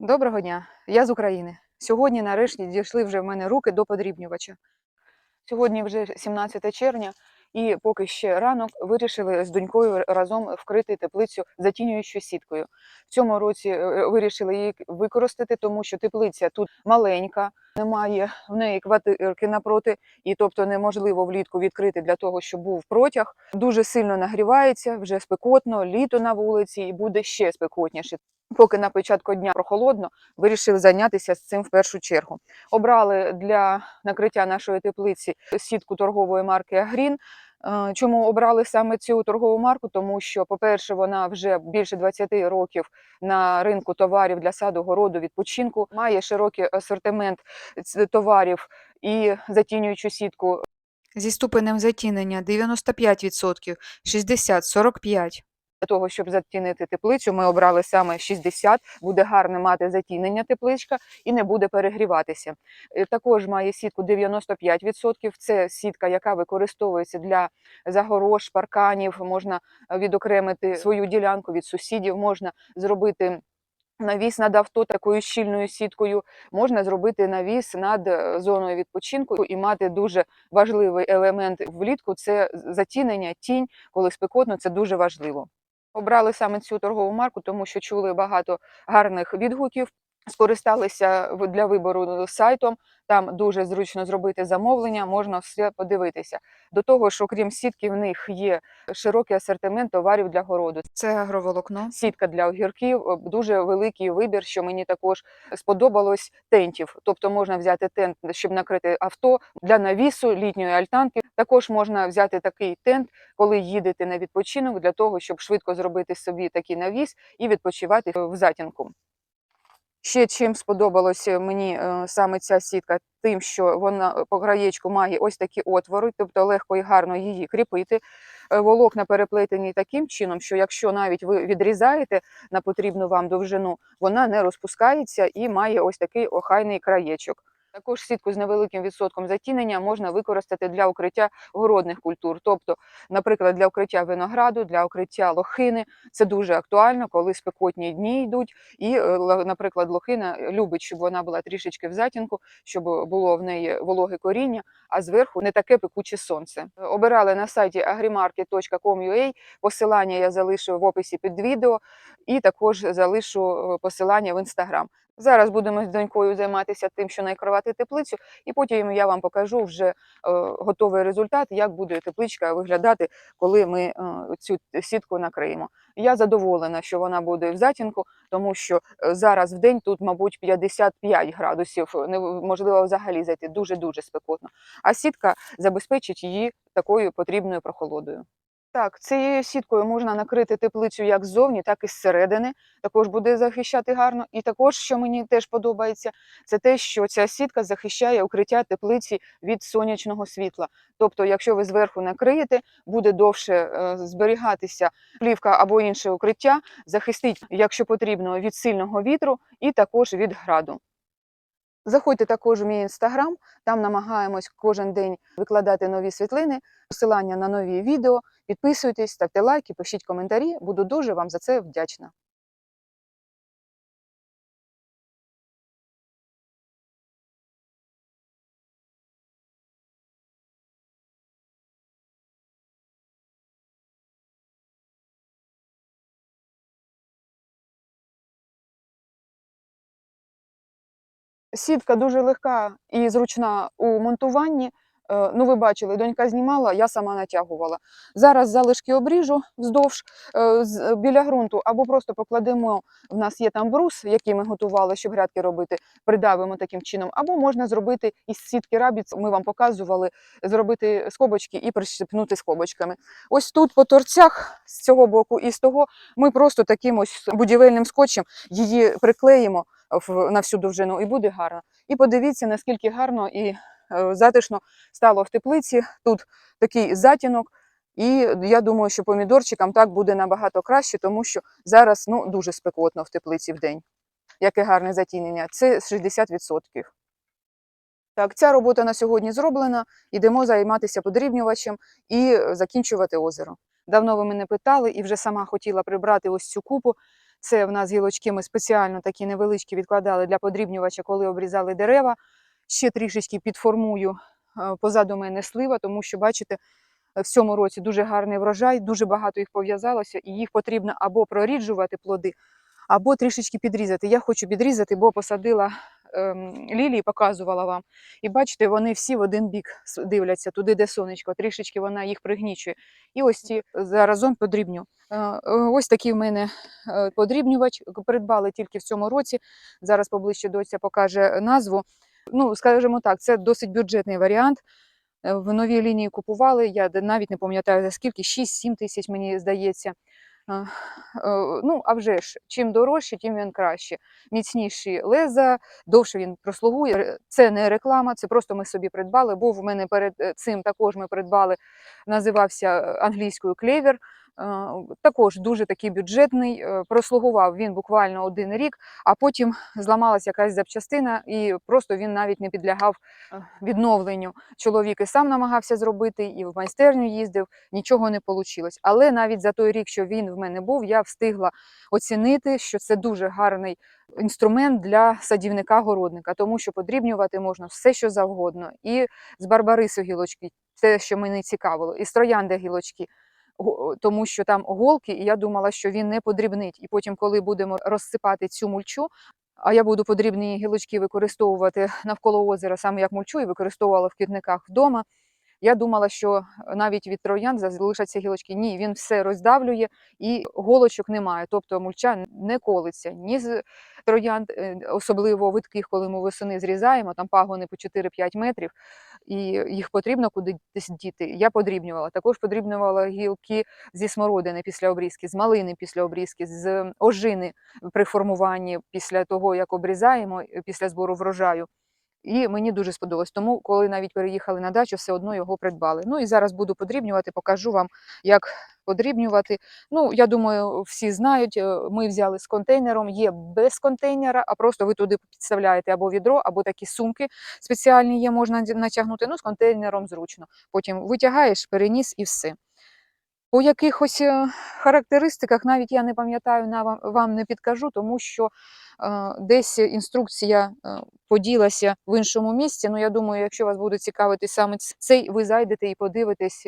Доброго дня, я з України. Сьогодні нарешті дійшли вже в мене руки до подрібнювача. Сьогодні вже 17 червня, і поки ще ранок вирішили з донькою разом вкрити теплицю затінюючою сіткою. В цьому році е, вирішили її використати, тому що теплиця тут маленька, немає в неї квартирки напроти, і тобто неможливо влітку відкрити для того, щоб був протяг. Дуже сильно нагрівається, вже спекотно, літо на вулиці, і буде ще спекотніше. Поки на початку дня прохолодно, вирішили зайнятися з цим в першу чергу. Обрали для накриття нашої теплиці сітку торгової марки Агрін. Е, Чому обрали саме цю торгову марку? Тому що, по-перше, вона вже більше 20 років на ринку товарів для саду, городу, відпочинку, має широкий асортимент товарів і затінюючу сітку зі ступенем затінення 95%, 60, 45. Для того, щоб затінити теплицю, ми обрали саме 60. Буде гарно мати затінення тепличка і не буде перегріватися. Е, Також має сітку 95%. Це сітка, яка використовується для загорож, парканів. Можна е, відокремити свою ділянку від сусідів, можна зробити. Навіс над авто такою щільною сіткою можна зробити навіс над е, зоною відпочинку і мати дуже важливий елемент влітку це затінення, тінь, коли спекотно, це дуже важливо. Обрали саме цю торгову марку, тому що чули багато гарних відгуків. Скористалися для вибору сайтом. Там дуже зручно зробити замовлення, можна все подивитися. До того ж, окрім сітки, в них є широкий асортимент товарів для городу. Це агроволокно, сітка для огірків, е, дуже великий вибір, що мені також сподобалось тентів. Тобто можна взяти тент, щоб накрити авто для навісу літньої альтанки. Також можна взяти такий тент, коли їдете на відпочинок, для того, щоб швидко зробити собі такий навіс і відпочивати в затінку. Ще чим сподобалося мені е, саме ця сітка, тим, що вона е, по краєчку має ось такі отвори, тобто легко і гарно її кріпити. Е, Волокна переплетені таким чином, що якщо навіть ви відрізаєте на потрібну вам довжину, вона не розпускається і має ось такий охайний краєчок. Також сітку з невеликим відсотком затінення можна використати для укриття городних культур, тобто, наприклад, для укриття винограду, для укриття лохини. Це дуже актуально, коли спекотні дні йдуть. І, е, наприклад, лохина любить, щоб вона була трішечки в затінку, щоб було в неї вологе коріння, а зверху не таке пекуче сонце. Обирали на сайті agrimarket.com.ua, посилання я залишу в описі під відео, і також залишу е, посилання в інстаграм. Зараз будемо з донькою займатися тим, що накривати теплицю, і потім я вам покажу вже е, готовий результат, як буде тепличка виглядати, коли ми е, цю сітку накриємо. Я задоволена, що вона буде в затінку, тому що е, зараз в день тут, мабуть, 55 градусів. Неможливо взагалі зайти дуже дуже спекотно. А сітка забезпечить її такою потрібною прохолодою. Так, цією сіткою можна накрити теплицю як ззовні, так і зсередини. Також буде захищати гарно. І також, що мені теж подобається, це те, що ця сітка захищає укриття теплиці від сонячного світла. Тобто, якщо ви зверху накриєте, буде довше е, зберігатися плівка або інше укриття, захистить, якщо потрібно, від сильного вітру і також від граду. Заходьте також у мій інстаграм, там намагаємось кожен день викладати нові світлини, посилання на нові відео. Підписуйтесь, ставте лайки, пишіть коментарі. Буду дуже вам за це вдячна. Сітка дуже легка і зручна у монтуванні. Е, Ну, ви бачили, донька знімала, я сама натягувала. Зараз залишки обріжу вздовж е, біля ґрунту, або просто покладемо. В нас є там брус, який ми готували, щоб грядки робити, придавимо таким чином. Або можна зробити із сітки рабіц, ми вам показували, зробити скобочки і прищепнути скобочками. Ось тут по торцях з цього боку і з того ми просто таким ось будівельним скотчем її приклеїмо на всю довжину, і буде гарно. І подивіться, наскільки гарно і е, затишно стало в теплиці. Тут такий затінок. І я думаю, що помідорчикам так буде набагато краще, тому що зараз ну, дуже спекотно в теплиці в день. Яке гарне затінення. Це 60%. Так, ця робота на сьогодні зроблена. Йдемо займатися подрібнювачем і е, закінчувати озеро. Давно ви мене питали і вже сама хотіла прибрати ось цю купу. Це в нас гілочки ми спеціально такі невеличкі відкладали для подрібнювача, коли обрізали дерева. Ще трішечки підформую е, позаду мене слива, тому що, бачите, в цьому році дуже гарний врожай, дуже багато їх пов'язалося, і їх потрібно або проріджувати плоди, або трішечки підрізати. Я хочу підрізати, бо посадила лілії, показувала вам. І бачите, вони всі в один бік дивляться, туди, де сонечко, трішечки вона їх пригнічує. І ось ці заразом подрібню. Е, е, Ось такий в мене е, подрібнювач. Придбали тільки в цьому році. Зараз поближче доця покаже назву. Ну, скажімо так, це досить бюджетний варіант. В новій лінії купували, я навіть не пам'ятаю за скільки, 6-7 тисяч, мені здається. Е, Ну, а вже ж, чим дорожче, тим він краще. Міцніші леза, довше він прослугує. Це не реклама, це просто ми собі придбали. Був в мене перед е, цим також ми придбали, називався е, англійською клевер. Е, Також дуже такий бюджетний. е, Прослугував він буквально один рік, а потім зламалася якась запчастина, і просто він навіть не підлягав е, відновленню. Чоловік і сам намагався зробити, і в майстерню їздив, нічого не вийшло. Але навіть за той рік, що він в мене був, я встигла оцінити, що це дуже гарний інструмент для садівника-городника, тому що подрібнювати можна все, що завгодно. І з барбарису гілочки, те, що мене цікавило, і з троянди гілочки. Тому що там голки, і я думала, що він не подрібнить. І потім, коли будемо розсипати цю мульчу, а я буду подрібні гілочки використовувати навколо озера, саме як мульчу, і використовувала в квітниках вдома. Я думала, що навіть від троян залишаться гілочки. Ні, він все роздавлює і голочок немає. Тобто мульча не колиться ні з троянд, е, особливо видких, коли ми восени зрізаємо, там пагони по 4-5 метрів, і їх потрібно кудись діти. Я подрібнювала. Також подрібнювала гілки зі смородини після обрізки, з малини після обрізки, з ожини при формуванні після того, як обрізаємо, після збору врожаю. І мені дуже сподобалось. Тому, коли навіть переїхали на дачу, все одно його придбали. Ну і зараз буду подрібнювати, покажу вам, як подрібнювати. Ну, я думаю, всі знають. е, Ми взяли з контейнером, є без контейнера, а просто ви туди підставляєте або відро, або такі сумки спеціальні є, можна натягнути. Ну, з контейнером зручно. Потім витягаєш, переніс і все. По якихось е, характеристиках навіть я не пам'ятаю, вам, не підкажу, тому що е, десь інструкція е, поділася в іншому місці. Ну, я думаю, якщо вас буде цікавити саме цей, ви зайдете і подивитесь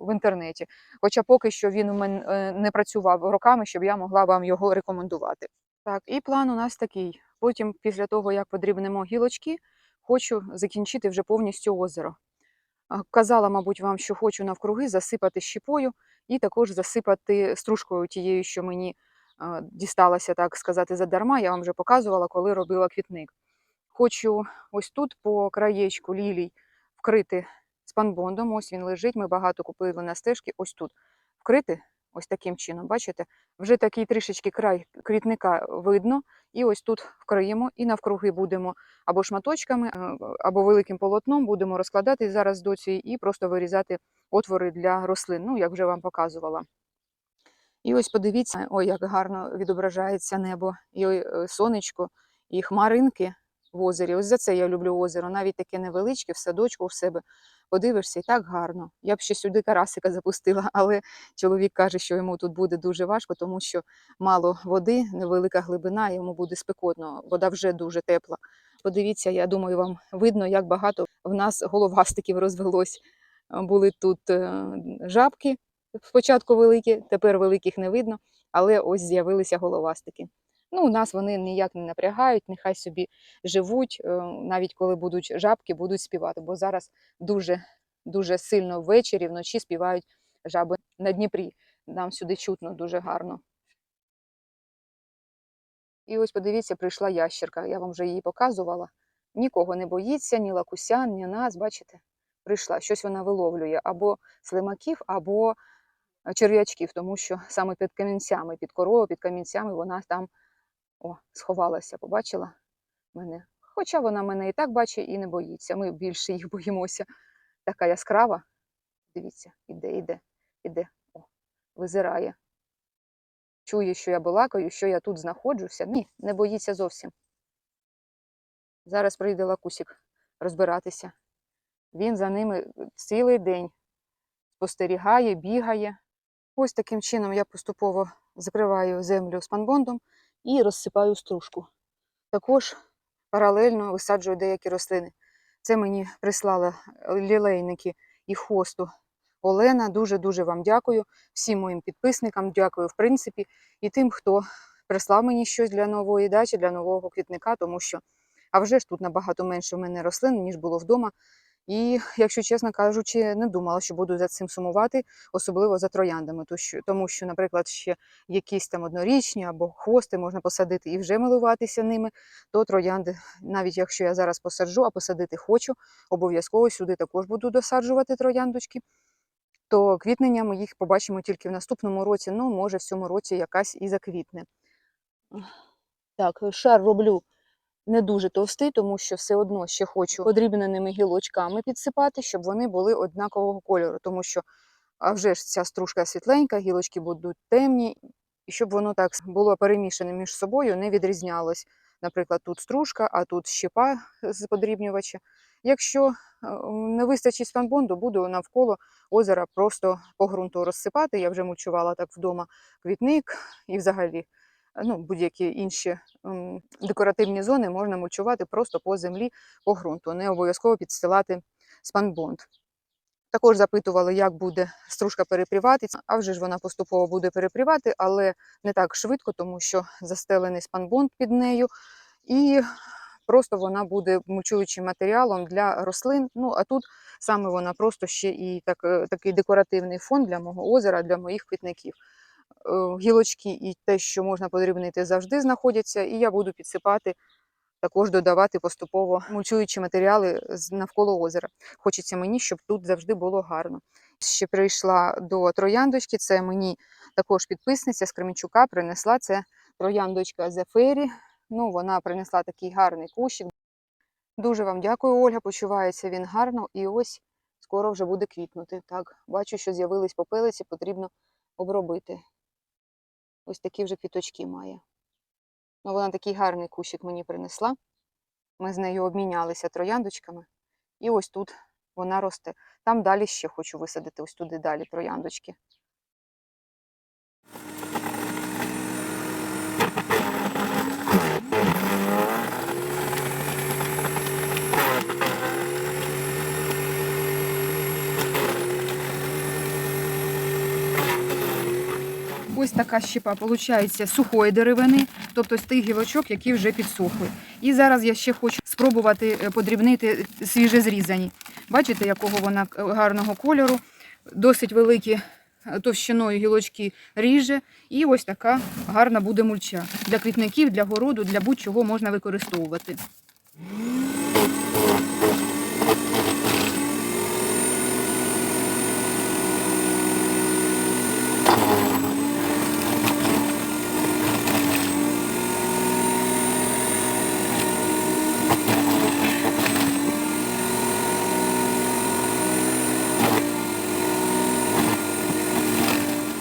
в інтернеті. Хоча поки що він у мене не працював роками, щоб я могла вам його рекомендувати. Так, і план у нас такий. Потім, після того, як подрібнемо гілочки, хочу закінчити вже повністю озеро. Казала, мабуть, вам, що хочу навкруги засипати щепою і також засипати стружкою тією, що мені дісталася, так сказати, задарма. Я вам вже показувала, коли робила квітник. Хочу ось тут по краєчку лілій вкрити спанбондом. Ось він лежить. Ми багато купили на стежки. Ось тут вкрити. Ось таким чином, бачите, вже такий трішечки край квітника видно, і ось тут вкриємо, і навкруги будемо або шматочками, е, або великим полотном будемо розкладати зараз доці і просто вирізати отвори для рослин, ну, як вже вам показувала. І ось подивіться, ой, як гарно відображається небо, і ой, е, сонечко, і хмаринки в озері. Ось за це я люблю озеро, навіть таке невеличке, в садочку в себе. Подивишся, і так гарно. Я б ще сюди карасика запустила, але чоловік каже, що йому тут буде дуже важко, тому що мало води, невелика глибина, йому буде спекотно. Вода вже дуже тепла. Подивіться, я думаю, вам видно, як багато в нас головастиків розвелось. Були тут е, жабки, спочатку великі, тепер великих не видно, але ось з'явилися головастики. Ну, нас вони ніяк не напрягають, нехай собі живуть, е, навіть коли будуть жабки, будуть співати, бо зараз дуже, дуже сильно ввечері, вночі співають жаби на Дніпрі. Нам сюди чутно дуже гарно. І ось подивіться, прийшла ящерка. Я вам вже її показувала. Нікого не боїться, ні лакусян, ні нас, бачите? Прийшла. Щось вона виловлює або слимаків, або е, черв'ячків, тому що саме під камінцями, під коровою, під камінцями вона там о, сховалася, побачила мене. Хоча вона мене і так бачить і не боїться. Ми більше їх боїмося. Така яскрава. Дивіться, іде, іде, іде. О, визирає. Чує, що я балакаю, що я тут знаходжуся. Ні, не боїться зовсім. Зараз прийде лакусік розбиратися. Він за ними цілий день спостерігає, бігає. Ось таким чином я поступово закриваю землю спанбондом і розсипаю стружку. Також паралельно висаджую деякі рослини. Це мені прислали лілейники і хосту Олена. Дуже-дуже вам дякую. Всім моїм підписникам дякую, в принципі, і тим, хто прислав мені щось для нової дачі, для нового квітника, тому що, а вже ж тут набагато менше в мене рослин, ніж було вдома. І, якщо чесно кажучи, не думала, що буду за цим сумувати, особливо за трояндами, тому що, наприклад, ще якісь там однорічні або хвости можна посадити і вже милуватися ними, то троянди, навіть якщо я зараз посаджу, а посадити хочу, обов'язково сюди також буду досаджувати трояндочки. То квітнення ми їх побачимо тільки в наступному році, ну, може, в цьому році якась і заквітне. Так, шар роблю не дуже товстий, тому що все одно ще хочу подрібненими гілочками підсипати, щоб вони були однакового кольору, тому що а вже ж ця стружка світленька, гілочки будуть темні, і щоб воно так було перемішане між собою, не відрізнялось. Наприклад, тут стружка, а тут щепа з подрібнювача. Якщо е, не вистачить спанбонду, буду навколо озера просто по ґрунту розсипати. Я вже мульчувала так вдома квітник і взагалі ну, будь-які інші декоративні зони можна мульчувати просто по землі, по ґрунту, не обов'язково підстилати спанбонд. Також запитували, як буде стружка перепрівати. А вже ж вона поступово буде перепрівати, але не так швидко, тому що застелений спанбонд під нею. І просто вона буде мульчуючим матеріалом для рослин. Ну а тут саме вона просто ще і так, е, такий декоративний фон для мого озера, для моїх квітників. Е, Гілочки і те, що можна подрібнити, завжди знаходяться, і я буду підсипати, також додавати поступово мульчуючі матеріали навколо озера. Хочеться мені, щоб тут завжди було гарно. Ще прийшла до трояндочки, це мені також підписниця з Кременчука принесла це трояндочка Зефері. Ну, вона принесла такий гарний кущик. Дуже вам дякую, Ольга. Почувається він гарно і ось скоро вже буде квітнути. Так, бачу, що з'явились попелиці, потрібно обробити. Ось такі вже квіточки має. Ну, вона такий гарний кущик мені принесла. Ми з нею обмінялися трояндочками. І ось тут вона росте. Там далі ще хочу висадити, ось туди далі трояндочки. Ось така щепа виходить сухої деревини, тобто з тих гілочок, які вже підсохли. І зараз я ще хочу спробувати е, подрібнити свіже зрізані. Бачите, якого вона е, гарного кольору, досить великі е, товщиною гілочки ріже. І ось така гарна буде мульча. Для квітників, для городу, для будь-чого можна використовувати.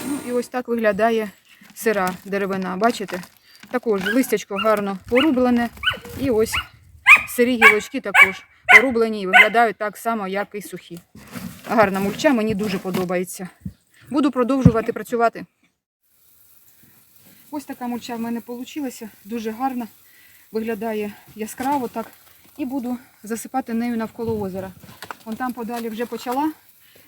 Ну, і ось так виглядає сира деревина. Бачите? Також листячко гарно порублене. І ось сирі гілочки також порублені і виглядають так само, як і сухі. Гарна мульча, мені дуже подобається. Буду продовжувати працювати. Ось така мульча в мене вийшла, дуже гарна. Виглядає яскраво так. І буду засипати нею навколо озера. Вон там подалі вже почала.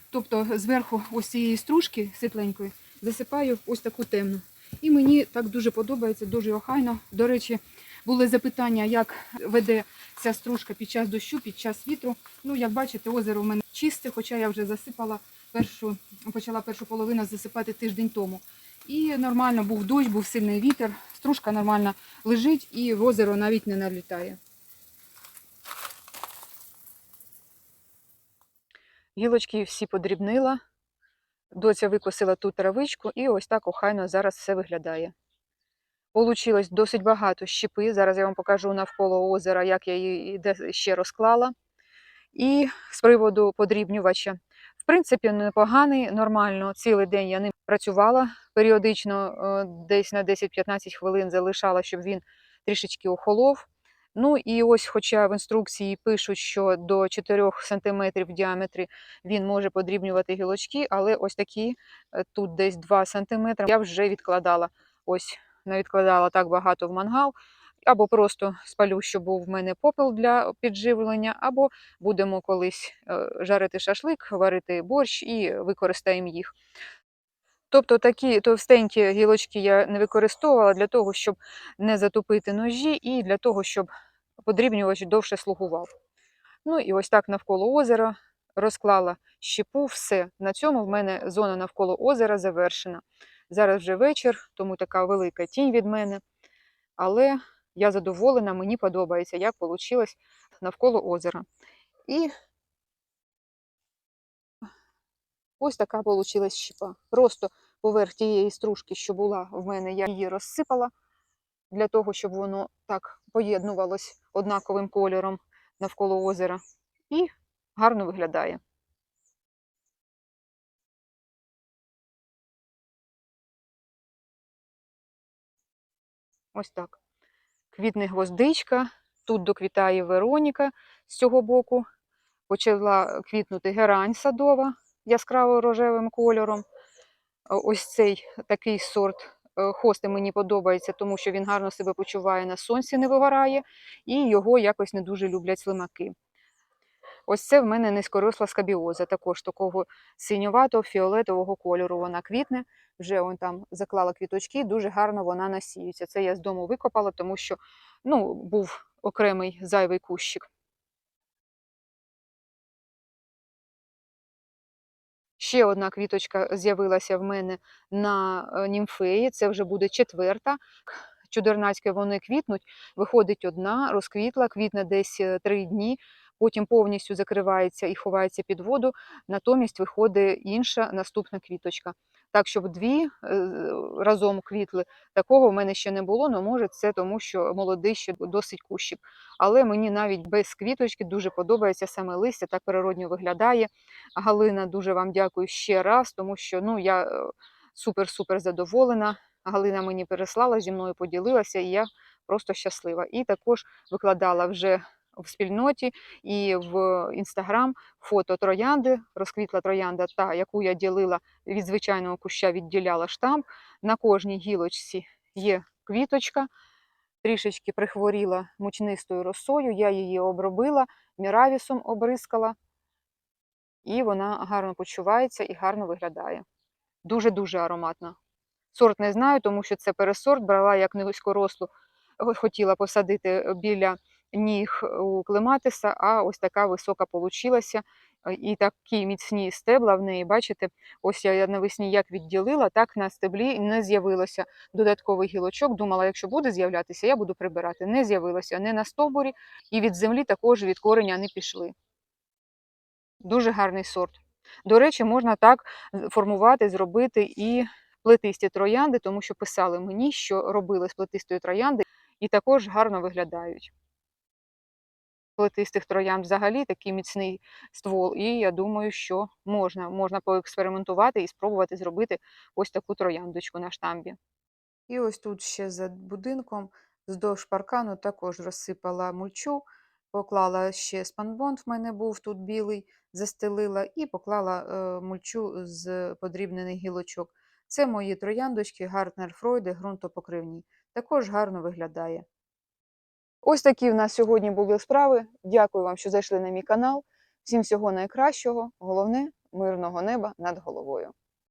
Тобто зверху ось цієї стружки світленької засипаю ось таку темну. І мені так дуже подобається, дуже охайно. До речі, були запитання, як веде ця стружка під час дощу, під час вітру. Ну, як бачите, озеро в мене чисте, хоча я вже засипала першу, почала першу половину засипати тиждень тому. І нормально був дощ, був сильний вітер, стружка нормально лежить і в озеро навіть не налітає. Гілочки всі подрібнила. Доця викосила ту травичку і ось так охайно зараз все виглядає. Получилось досить багато щепи. Зараз я вам покажу навколо озера, як я її ще розклала. І з приводу подрібнювача. В принципі, непоганий, нормально. Цілий день я ним працювала періодично, е, десь на 10-15 хвилин залишала, щоб він трішечки охолов. Ну і ось, хоча в інструкції пишуть, що до 4 см в діаметрі він може подрібнювати гілочки, але ось такі е, тут десь 2 см я вже відкладала. Ось не відкладала так багато в мангал. Або просто спалю, щоб був в мене попел для підживлення, або будемо колись е, жарити шашлик, варити борщ і використаємо їх. Тобто такі товстенькі гілочки я не використовувала для того, щоб не затопити ножі, і для того, щоб подрібнювач довше слугував. Ну і ось так навколо озера розклала щепу, все. На цьому в мене зона навколо озера завершена. Зараз вже вечір, тому така велика тінь від мене. Але я задоволена, мені подобається, як вийшло навколо озера. І ось така вийшла щепа. Просто поверх тієї стружки, що була в мене, я її розсипала для того, щоб воно так поєднувалось однаковим кольором навколо озера. І гарно виглядає. Ось так. Квітне гвоздичка, тут доквітає Вероніка з цього боку. Почала квітнути герань садова яскраво рожевим кольором. Ось цей такий сорт е, хости мені подобається, тому що він гарно себе почуває на сонці, не вигорає, і його якось не дуже люблять слимаки. Ось це в мене низькоросла скабіоза, також такого синьоватого фіолетового кольору. Вона квітне, вже он там заклала квіточки, дуже гарно вона насіюється. Це я з дому викопала, тому що ну, був окремий зайвий кущик. Ще одна квіточка з'явилася в мене на е, німфеї, це вже буде четверта. Чудернацьке вони квітнуть, виходить одна, розквітла, квітне десь е, три дні, потім повністю закривається і ховається під воду, натомість виходить інша наступна квіточка. Так, щоб дві е, разом квітли, такого в мене ще не було, але може це тому, що молодий ще досить кущик. Але мені навіть без квіточки дуже подобається саме листя, так природньо виглядає. Галина, дуже вам дякую ще раз, тому що ну, я супер-супер задоволена. Галина мені переслала, зі мною поділилася, і я просто щаслива. І також викладала вже в спільноті і в інстаграм фото троянди, розквітла троянда, та яку я ділила від звичайного куща, відділяла штамп. На кожній гілочці є квіточка. Трішечки прихворіла мучнистою росою, я її обробила, міравісом обрискала, і вона гарно почувається і гарно виглядає. Дуже-дуже ароматна. Сорт не знаю, тому що це пересорт, брала як низькорослу, хотіла посадити біля ніг у клематиса, а ось така висока получилася. І такі міцні стебла в неї, бачите, ось я навесні як відділила, так на стеблі не з'явилося додатковий гілочок. Думала, якщо буде з'являтися, я буду прибирати. Не з'явилося не на стовбурі, і від землі також від кореня не пішли. Дуже гарний сорт. До речі, можна так формувати, зробити і плетисті троянди, тому що писали мені, що робили з плетистої троянди, і також гарно виглядають. Плетистих троянд взагалі такий міцний ствол, і я думаю, що можна можна поекспериментувати і спробувати зробити ось таку трояндочку на штамбі. І ось тут ще за будинком вздовж паркану також розсипала мульчу, поклала ще спанбонд, в мене був тут білий, застелила, і поклала е, мульчу з подрібнених гілочок. Це мої трояндочки Гартнер Фройде, ґрунтопокривні. Також гарно виглядає. Ось такі в нас сьогодні були справи. Дякую вам, що зайшли на мій канал. Всім всього найкращого. Головне мирного неба над головою.